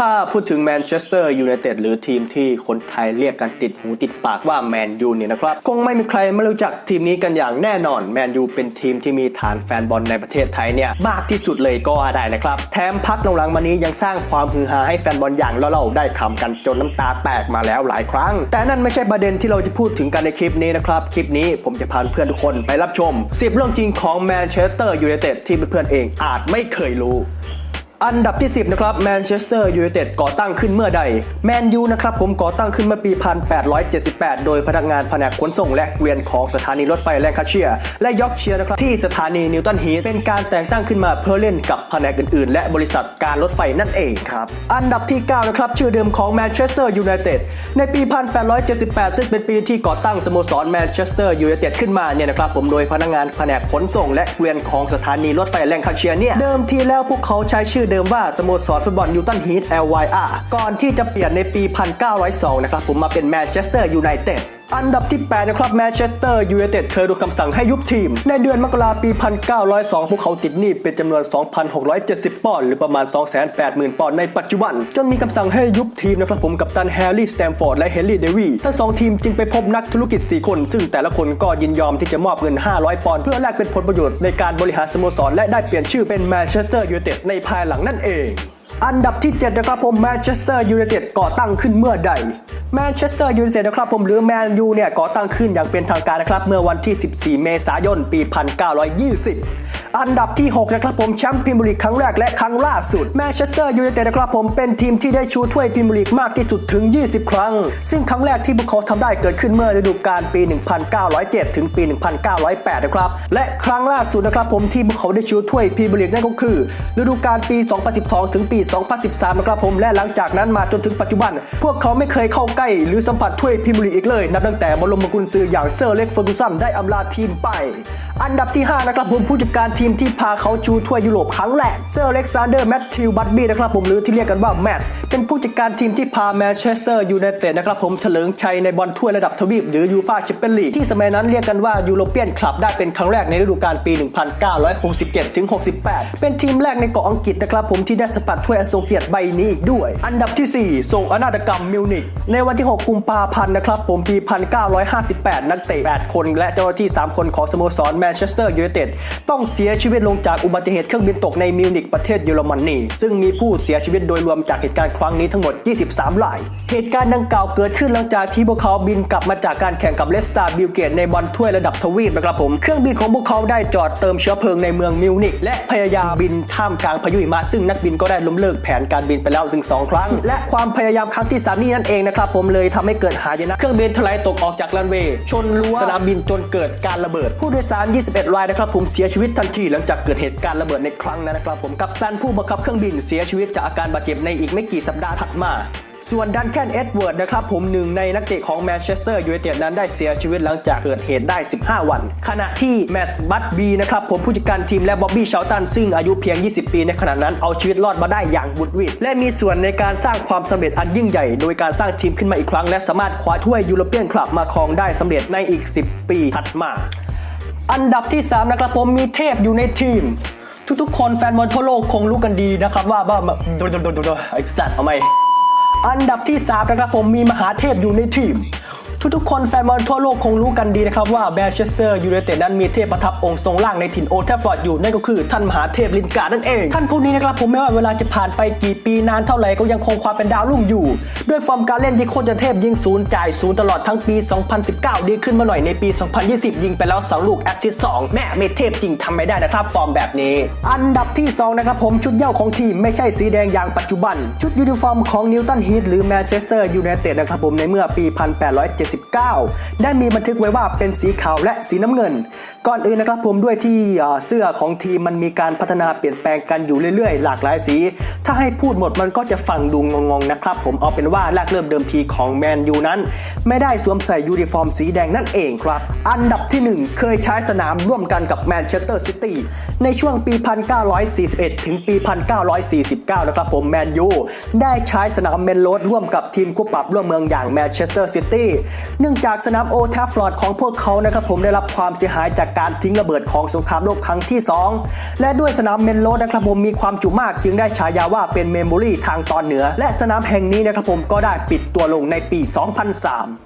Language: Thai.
ถ้าพูดถึงแมนเชสเตอร์ยูไนเต็ดหรือทีมที่คนไทยเรียกกันติดหูติดปากว่าแมนยูเนี่ยนะครับ คงไม่มีใครไม่รู้จักทีมนี้กันอย่างแน่นอนแมนยูเป็นทีมที่มีฐานแฟนบอลในประเทศไทยเนี่ยมากที่สุดเลยก็ได้นะครับ แถมพักหลังๆมานี้ยังสร้างความฮือฮาให้แฟนบอลอย่างเราๆได้คำกันจนน้ำตาแตกมาแล้วหลายครั้ง แต่นั่นไม่ใช่ประเด็นที่เราจะพูดถึงกันในคลิปนี้นะครับคลิปนี้ผมจะพาเพื่อนทุกคนไปรับชม10เรื่องจริงของแมนเชสเตอร์ยูไนเต็ดที่เพื่อนๆเองอาจไม่เคยรู้ อันดับที่ 10 นะครับแมนเชสเตอร์ยูไนเต็ดก่อตั้งขึ้นเมื่อใด แมนยูนะครับผมก่อตั้งขึ้นเมื่อปี 1878 โดยพนักงานแผนกขนส่งและเกวียนของสถานีรถไฟแลงคาเชียร์และยอร์กเชียร์นะครับที่สถานีนิวตันฮีทเป็นการแต่งตั้งขึ้นมาเพื่อเล่นกับแผนกอื่นๆ และบริษัทการรถไฟนั่นเองครับอันดับที่ 9 นะครับชื่อเดิมของแมนเชสเตอร์ยูไนเต็ดในปี 1878 ซึ่งเป็นปีที่ก่อตั้งสโมสรแมนเชสเตอร์ยูไนเต็ดขึ้นมาเนี่ยนะครับผมโดยพนักงานแผนกขนส่ง และเกวียนของสถานีรถไฟแลงคาเชียร์เนี่ยเดิมทีแล้วพวกเขาใช้ชื่อเดิมว่าสโมสรฟุตบอลยูตันฮีท LYR ก่อนที่จะเปลี่ยนในปี 1902 นะครับผมมาเป็นแมนเชสเตอร์ยูไนเต็ดอันดับที่ 8 นะครับแมนเชสเตอร์ยูไนเต็ดเคยดูคำสั่งให้ยุบทีม ในเดือนมกราปี 1902 พวกเขาติดหนี้เป็นจำนวน 2,670 ปอนด์หรือประมาณ 280,000 ปอนด์ในปัจจุบัน จนมีคำสั่งให้ยุบทีมนะครับผมกับตันแฮร์รี่สแตมฟอร์ดและเฮนรี่เดวีทั้งสองทีมจึงไปพบนักธุรกิจ 4 คน ซึ่งแต่ละคนก็ยินยอมที่จะมอบเงิน 500 ปอนด์เพื่อแลกเป็นผลประโยชน์ในการบริหารสโมสรและได้เปลี่ยนชื่อเป็นแมนเชสเตอร์ยูไนเต็ดในภายหลังนั่นเอง อันดับที่ 7 นะครับผมแมนเชสเตอร์ยูไนเต็ดก่อตั้งขึ้นเมื่อใดแมนเชสเตอร์ยูไนเต็ดนะครับผมหรือแมนยูเนี่ยก่อตั้งขึ้นอย่างเป็นทางการนะครับเมื่อวันที่ 14 เมษายน ปี 1920 อันดับที่ 6 นะครับผมแชมป์พรีเมียร์ลีกครั้งแรกและครั้งล่าสุดแมนเชสเตอร์ยูไนเต็ดนะครับผมเป็นทีมที่ได้ชูถ้วยพรีเมียร์ลีกมากที่สุดถึง 20 ครั้ง ซึ่งครั้งแรกที่พวกเขาทำได้เกิดขึ้นเมื่อฤดูกาลปี 1907 ถึงปี 1908 นะครับ และครั้งล่าสุดนะครับผมที่พวกเขาได้ชูถ้วยพรีเมียร์ลีกนั่นก็คือฤดูกาลปี 2012 ถึงปี 2013 นะครับผมและหลังจากนั้นมาจนถึงปัจจุบัน พวกเขาไม่เคยเข้าใกล้หรือสัมผัสถ้วยพรีเมียร์ลีกอีกเลยนับตั้งแต่บรมกุญซืออย่างเซอร์เล็กเฟอร์กูสันได้อำลาทีมไปอันดับที่ 5 นะครับผมผู้จัดการทีมที่พาเขาชูถ้วยยุโรปครั้งแรกเซอร์เล็กซานเดอร์แมทธิวบัตบี้นะครับผมหรือที่เรียกกันว่าแมตเป็นผู้จัดการทีมที่พาแมนเชสเตอร์ยูไนเต็ดนะครับผมเถลิงชัยในบอลถ้วยระดับทวีปหรือยูฟาแชมเปี้ยนลีกที่สมัยนั้นเรียกกันว่ายูโรเปียนคลับได้เป็นครั้งแรกในฤดูกาลปี 1967ถึง68 เป็นทีมแรกในเกาะอังกฤษนะครับผมที่ได้สัมผัสถ้วยอันทรงเกียรติใบนี้อีกด้วย อันดับที่ 4 โศกอนาตกรรมมิวนิกในวันที่ 6 กุมภาพันธ์นะครับผมปี 1958 นักเตะ 8 คน และเจ้าหน้าที่ 3 คนของสโมสรมนเชสเตอร์ยูไนเต็ดต้องเสียชีวิตลงจากอุบัติเหตุเครื่องบินตกในมิวนิกประเทศเยอรมนีซึ่งมีผู้เสียชีวิตโดยรวมจากเหตุการณ์ครั้งนี้ทั้งหมด 23ราย เหตุการณ์ดังกล่าวเกิดขึ้นหลังจากที่พวกเขาบินกลับมาจากการแข่งกับเลสตาบิลเกตในบอลถ้วยระดับทวีปนะครับผมเครื่องบินของพวกเขาได้จอดเติมเชื้อเพลิงในเมืองมิวนิกและพยายามบินท่ามกลางพายุหิมะซึ่งนักบินก็ได้ล้มเลิกแผนการบินไปแล้วถึงสองครั้ง และความพยายามครั้งที่สามนี้นั่นเองนะครับผมเลยทำให้เกิดหายนะเครื่องบินถลายตกออกจากรันเวย์ชนรั้วสนามบินจนเกิดการระเบิด ผู้โดยสาร21 รายนะครับผมเสียชีวิตทันทีหลังจากเกิดเหตุการณ์ระเบิดในครั้งนั้นนะครับผมกัปตันผู้บังคับเครื่องบินเสียชีวิตจากอาการบาดเจ็บในอีกไม่กี่สัปดาห์ถัดมาส่วนดันแคนเอ็ดเวิร์ดนะครับผมหนึ่งในนักเตะของแมนเชสเตอร์ยูไนเต็ดนั้นได้เสียชีวิตหลังจากเกิดเหตุได้ 15 วัน ขณะที่แมตต์บัตบีนะครับผมผู้จัดการทีมและบ๊อบบี้เชลตันซึ่งอายุเพียง 20 ปีในขณะนั้นเอาชีวิตรอดมาได้อย่างบุดวิดและมีส่วนในการสร้างความสำเร็จอันยิ่งใหญ่ โดยการสร้างทีมขึ้นมาอีกครั้ง และสามารถคว้าถ้วยยูโรเปียนคลับมาครองได้สำเร็จในอีก 10 ปีถัดมา อันดับที่ 3 นะครับผมมีเทพอยู่ในทีม ทุกๆ คนแฟนบอลทั่วโลกคงรู้กันดีนะครับว่าว่าโดนโดนโดนโดนไอ้สัตว์เอาไหมอันดับที่3นะครับผมมีมหาเทพอยู่ในทีม ทุกๆ คนแฟนบอลทั่วโลกคงรู้กันดีนะครับว่าแมนเชสเตอร์ยูไนเต็ดนั้นมีเทพประทับองค์ทรงล่างในถิ่นโอลด์แทฟฟอร์ดอยู่นั่นก็คือท่านมหาเทพลินการ์ดนั่นเอง ท่านผู้นี้นะครับผมไม่ว่าเวลาจะผ่านไปกี่ปีนานเท่าไหร่ก็ยังคงความเป็นดาวรุ่งอยู่ ด้วยฟอร์มการเล่นที่โคตรจะเทพยิงศูนย์จ่ายศูนย์ตลอดทั้งปี 2019 ดีขึ้นมาหน่อยในปี 2020 ยิงไปแล้ว2ลูกแอสซิสต์2แม่เมเทพจริงทำไม่ได้นะครับฟอร์มแบบนี้ อันดับที่2นะครับผมชุดเย้าของทีมไม่ใช่สีแดงอย่างปัจจุบัน ชุดยูนิฟอร์มของนิวตันฮีทหรือแมนเชสเตอร์ยูไนเต็ดนะครับผมในเมื่อปี69ได้มีบันทึกไว้ว่าเป็นสีขาวและสีน้ำเงิน ก่อนอื่นนะครับผมด้วยที่เอ่อเสื้อของทีมมันมีการพัฒนาเปลี่ยนแปลงกันอยู่เรื่อยๆ หลากหลายสี ถ้าให้พูดหมดมันก็จะฟังดูงงๆนะครับผมเอาเป็นว่าแรกเริ่มเดิมทีของแมนยูนั้น ไม่ได้สวมใส่ยูนิฟอร์มสีแดงนั่นเองครับ อันดับที่ 1 เคยใช้สนามร่วมกันกับแมนเชสเตอร์ซิตี้ในช่วงปี 1941 ถึงปี 1949 นะครับผมแมนยูได้ใช้สนามเมนโรดร่วมกับทีมคู่ปรับร่วมเมืองอย่างแมนเชสเตอร์ซิตี้เนื่องจากสนามโอทาฟลอดของพวกเขานะครับผมได้รับความเสียหายจากการทิ้งระเบิดของสงครามโลกครั้งที่ 2 และด้วยสนามเมนโลนะครับผมมีความจุมากจึงได้ฉายาว่าเป็นเมมโมรีทางตอนเหนือ และสนามแห่งนี้นะครับผมก็ได้ปิดตัวลงในปี 2003